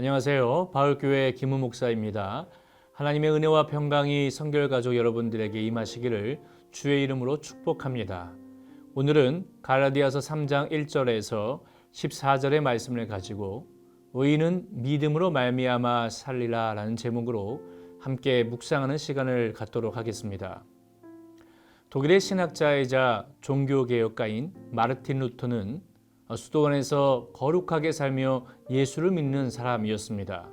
안녕하세요. 바울교회 김우 목사입니다. 하나님의 은혜와 평강이 성결 가족 여러분들에게 임하시기를 주의 이름으로 축복합니다. 오늘은 갈라디아서 3장 1절에서 14절의 말씀을 가지고 의인은 믿음으로 말미암아 살리라라는 제목으로 함께 묵상하는 시간을 갖도록 하겠습니다. 독일의 신학자이자 종교개혁가인 마르틴 루터는 수도원에서 거룩하게 살며 예수를 믿는 사람이었습니다.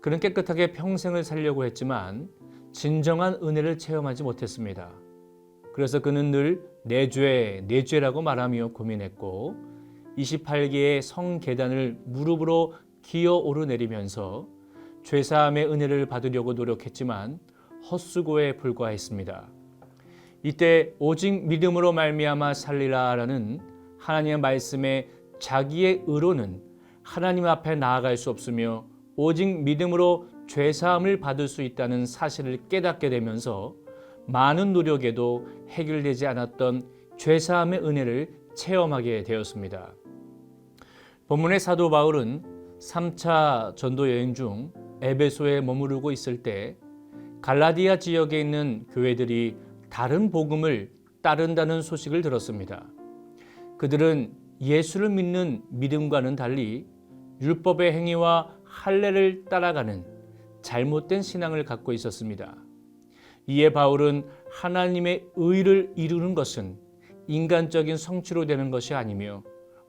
그는 깨끗하게 평생을 살려고 했지만 진정한 은혜를 체험하지 못했습니다. 그래서 그는 늘 내 죄, 내 죄라고 말하며 고민했고 28개의 성 계단을 무릎으로 기어 오르내리면서 죄사함의 은혜를 받으려고 노력했지만 헛수고에 불과했습니다. 이때 오직 믿음으로 말미암아 살리라라는 하나님의 말씀에 자기의 의로는 하나님 앞에 나아갈 수 없으며 오직 믿음으로 죄 사함을 받을 수 있다는 사실을 깨닫게 되면서 많은 노력에도 해결되지 않았던 죄 사함의 은혜를 체험하게 되었습니다. 본문의 사도 바울은 3차 전도 여행 중 에베소에 머무르고 있을 때 갈라디아 지역에 있는 교회들이 다른 복음을 따른다는 소식을 들었습니다. 그들은 예수를 믿는 믿음과는 달리 율법의 행위와 할례를 따라가는 잘못된 신앙을 갖고 있었습니다. 이에 바울은 하나님의 의를 이루는 것은 인간적인 성취로 되는 것이 아니며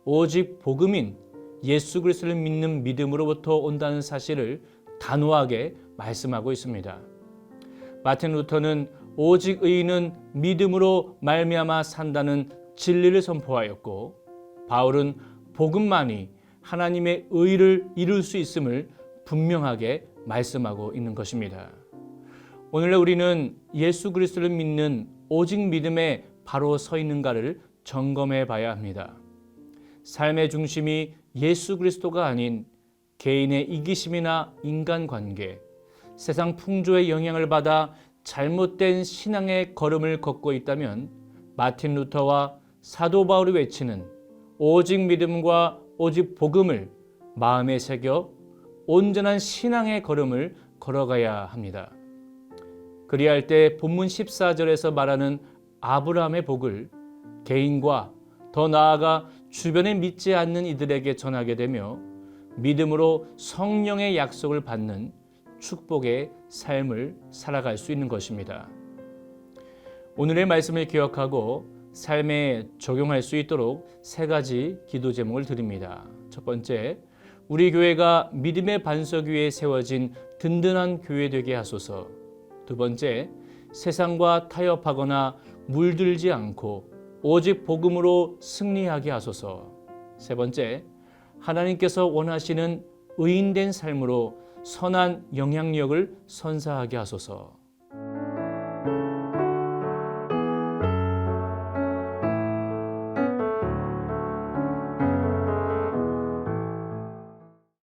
오직 복음인 예수 그리스도를 믿는 믿음으로부터 온다는 사실을 단호하게 말씀하고 있습니다. 마틴 루터는 오직 의인은 믿음으로 말미암아 산다는 진리를 선포하였고 바울은 복음만이 하나님의 의를 이룰 수 있음을 분명하게 말씀하고 있는 것입니다. 오늘날 우리는 예수 그리스도를 믿는 오직 믿음에 바로 서 있는가를 점검해 봐야 합니다. 삶의 중심이 예수 그리스도가 아닌 개인의 이기심이나 인간관계, 세상 풍조의 영향을 받아 잘못된 신앙의 걸음을 걷고 있다면 마틴 루터와 사도 바울이 외치는 오직 믿음과 오직 복음을 마음에 새겨 온전한 신앙의 걸음을 걸어가야 합니다. 그리할 때 본문 14절에서 말하는 아브라함의 복을 개인과 더 나아가 주변에 믿지 않는 이들에게 전하게 되며 믿음으로 성령의 약속을 받는 축복의 삶을 살아갈 수 있는 것입니다. 오늘의 말씀을 기억하고 삶에 적용할 수 있도록 세 가지 기도 제목을 드립니다. 첫 번째, 우리 교회가 믿음의 반석 위에 세워진 든든한 교회 되게 하소서. 두 번째, 세상과 타협하거나 물들지 않고 오직 복음으로 승리하게 하소서. 세 번째, 하나님께서 원하시는 의인된 삶으로 선한 영향력을 선사하게 하소서.